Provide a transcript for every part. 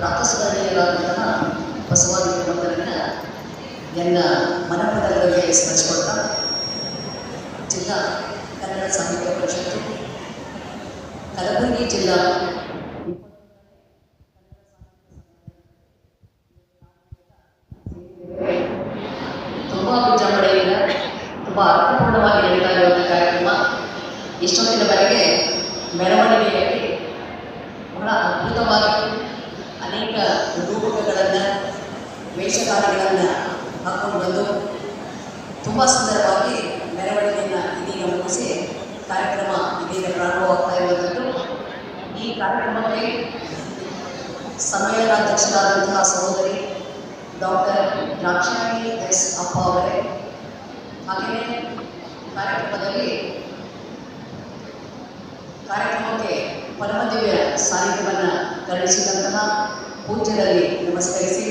ಪ್ರಾತಸ್ಮರಣೀಯರಾದಂತಹ ಬಸವಾದಿ ಮಂದಿರನ ಎಲ್ಲ ಮನಪದಗಳಿಗೆ ಸ್ಮರಿಸಿಕೊಳ್ತಾ ಜಿಲ್ಲಾ ಕನ್ನಡ ಸಾಹಿತ್ಯ ಪರಿಷತ್ತು, ಕಲಬುರಗಿ ಜಿಲ್ಲಾ ಇಷ್ಟೊತ್ತಿನವರೆಗೆ ಮೆರವಣಿಗೆಯಲ್ಲಿ ಬಹಳ ಅದ್ಭುತವಾಗಿ ಅನೇಕ ರೂಪಕಗಳನ್ನು, ವೇಷಧಾರಿಗಳನ್ನು ಹಾಕೊಂಡು ಬಂದು ತುಂಬ ಸುಂದರವಾಗಿ ಮೆರವಣಿಗೆಯನ್ನು ಇದೀಗ ಮುಗಿಸಿ ಕಾರ್ಯಕ್ರಮ ಇದೀಗ ಪ್ರಾರಂಭವಾಗ್ತಾ ಇರುವಂಥದ್ದು. ಈ ಕಾರ್ಯಕ್ರಮಕ್ಕೆ ಸಮ್ಮೇಳನಾಧ್ಯಕ್ಷರಾದಂತಹ ಸಹೋದರಿ ಡಾಕ್ಟರ್ ದ್ರಾಕ್ಷಾಯಿ ಎಸ್ ಅಪ್ಪ ಅವರೇ. ಹಾಗೆಯೇ ಕಾರ್ಯಕ್ರಮದಲ್ಲಿ ಕಾರ್ಯಕ್ರಮಕ್ಕೆ ಪರಮದಿವ್ಯ ಸಾನ್ನಿಧ್ಯವನ್ನು ಕರುಣಿಸಿದಂತಹ ಪೂಜ್ಯರಲ್ಲಿ ನಮಸ್ಕರಿಸಿ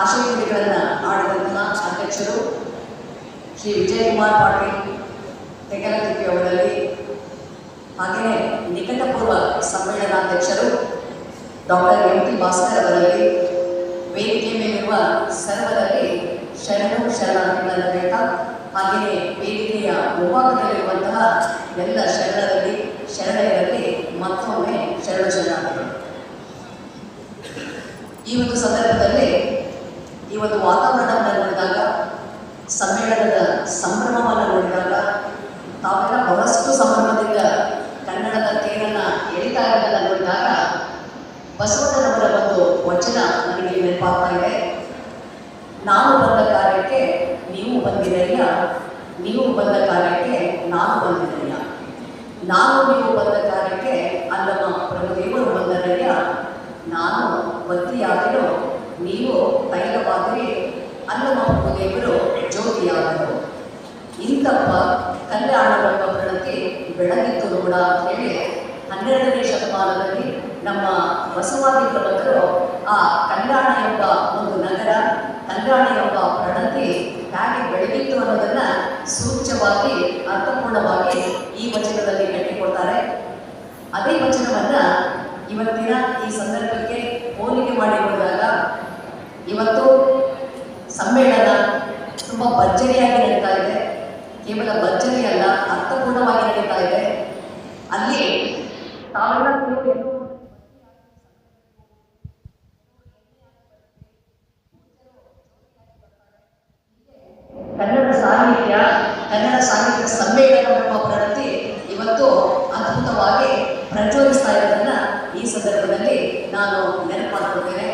ಆಶೀರ್ವಾದಗಳನ್ನು ಆಡಿದಂತಹ ಅಧ್ಯಕ್ಷರು ಶ್ರೀ ವಿಜಯಕುಮಾರ್ ಪಾಟೀಲ್ ತೆಗಲತಿಪ್ಪಿ ಅವರಲ್ಲಿ, ಹಾಗೆಯೇ ನಿಕಟಪೂರ್ವ ಸಮ್ಮೇಳನಾಧ್ಯಕ್ಷರು ಡಾಕ್ಟರ್ ಎಂ ಟಿ ಭಾಸ್ಕರ್ ಅವರಲ್ಲಿ, ವೇದಿಕೆ ಮೇಲಿರುವ ಸರ್ವರಲ್ಲಿ ಶರಣು ಶರಣಾರ್ಥಿಗಳನ್ನು ಹೇಳ್ತಾ ಹಾಗೆಯೇ ವೇದಿಕೆಯ ಮುಂಭಾಗದಲ್ಲಿರುವಂತಹ ಎಲ್ಲ ಶರಣರಲ್ಲಿ, ಶರಣೆಯರಲ್ಲಿ ಮತ್ತೊಮ್ಮೆ ಶರಣ ಶರಣಾಗಿದೆ ಈ ಒಂದು ಸಂದರ್ಭದಲ್ಲಿ ಈ ಒಂದು ವಾತಾವರಣವನ್ನು ನೋಡಿದಾಗ, ಸಮ್ಮೇಳನದ ಸಂಭ್ರಮವನ್ನು ನೋಡಿದಾಗ ತಾವೆಲ್ಲ ಬಹಳಷ್ಟು ಸಂಭ್ರಮದಿಂದ ಕನ್ನಡದ ತೇರನ್ನು ಎಳಿತಾ ಇರೋದನ್ನು ನೋಡಿದಾಗ ಬಸವಣ್ಣನವರ ಒಂದು ವಚನ ನನಗೆ ನೆನಪಾಗ್ತಾ ಇದೆ ನಾನು ಬಂದ ಕಾರ್ಯಕ್ಕೆ ನೀವು ಬಂದಿರಯ್ಯ. ನೀವು ಬಂದ ಕಾರ್ಯಕ್ಕೆ ನಾನು ಬಂದಿರಲಿಲ್ಲ ನಾನು ನೀವು ಬಂದ ಕಾರ್ಯಕ್ಕೆ ಅಲ್ಲಮ್ಮ ಪ್ರಭುದೇವರು ಬಂದರಯ್ಯ. ನಾನು ಬತ್ತಿಯಾದರೂ ನೀವು ತೈಲವಾದರೆ ಅಲ್ಲಮ್ಮ ಪ್ರಭುದೇವರು ಜ್ಯೋತಿಯಾದರು ಇಂತಪ್ಪ ಕಲ್ಯಾಣವೆಂಬ ಪ್ರಣತಿ ಬೆಳಗಿತ್ತು ಕೂಡ ಅಂತ ಹೇಳಿ ಹನ್ನೆರಡನೇ ಶತಮಾನದಲ್ಲಿ ನಮ್ಮ ಬಸವಾದಿ ಪ್ರಬಂಧರು ಆ ಕಲ್ಯಾಣ ಎಂಬ ಒಂದು ನಗರ ಕಲ್ಯಾಣ ಎಂಬ ಪ್ರಣತಿ ಹೇಗೆ ಬೆಳಗಿತ್ತು ಅನ್ನೋದನ್ನ ಸೂಚ್ಯವಾಗಿ ಅರ್ಥಪೂರ್ಣವಾಗಿ ಈ ವಚನದಲ್ಲಿ ಕಟ್ಟಿಕೊಡ್ತಾರೆ ಅದೇ ವಚನವನ್ನ ಇವತ್ತಿನ ಈ ಸಂದರ್ಭಕ್ಕೆ ಹೋಲಿಕೆ ಮಾಡಿ ನೋಡಿದಾಗ ಇವತ್ತು ಸಮ್ಮೇಳನ ತುಂಬಾ ಭರ್ಜರಿಯಾಗಿ ನಡೀತಾ ಇದೆ. ಕೇವಲ ಭರ್ಜರಿ ಅಲ್ಲ, ಅರ್ಥಪೂರ್ಣವಾಗಿ ನಡೀತಾ ಇದೆ. ಅಲ್ಲಿ ತಾವೆಲ್ಲ ಕೆಲವು ಕನ್ನಡ ಸಾಹಿತ್ಯ ಕನ್ನಡ ಸಾಹಿತ್ಯ ಸಮ್ಮೇಳನ ಎಂಬ ಪ್ರಗತಿ ಇವತ್ತು ಅದ್ಭುತವಾಗಿ ಪ್ರಚೋದಿಸ್ತಾ ಇರೋದನ್ನ ಈ ಸಂದರ್ಭದಲ್ಲಿ ನಾನು ನೆನಪು ಮಾಡಿಕೊಡ್ತೇನೆ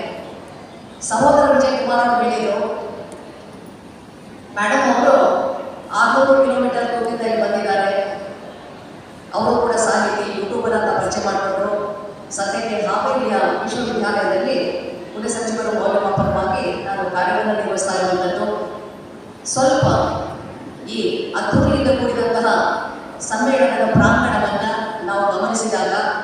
ಸಹೋದರ ವಿಜಯಕುಮಾರ್ ಅವರು ಹೇಳಿದರು ಮೇಡಮ್ ಅವರು ಆರ್ನೂರು ಕಿಲೋಮೀಟರ್ ದೂರದಿಂದ ಇಲ್ಲಿ ಬಂದಿದ್ದಾರೆ. ಅವರು ಕೂಡ ಸಾಹಿತಿ, ಯೂಟ್ಯೂಬರ್ ಅಂತ ಪರಿಚಯ ಮಾಡಿಕೊಂಡ್ರು. ಸದ್ಯಕ್ಕೆ ಹಾವೇರಿಯ ವಿಶ್ವವಿದ್ಯಾಲಯದಲ್ಲಿ ಕುಲಸಚಿವರು ಮೌಲ್ಯಮಾಪನವಾಗಿ ನಾನು ಕಾರ್ಯವನ್ನು ನಿರ್ವಹಿಸ್ತಾ ಇರುವಂಥದ್ದು ಸ್ವಲ್ಪ ಈ ಅದ್ಭುತದಿಂದ ಕೂಡಿದಂತಹ ಸಮ್ಮೇಳನದ ಪ್ರಾಂಗಣವನ್ನ ನಾವು ಗಮನಿಸಿದಾಗ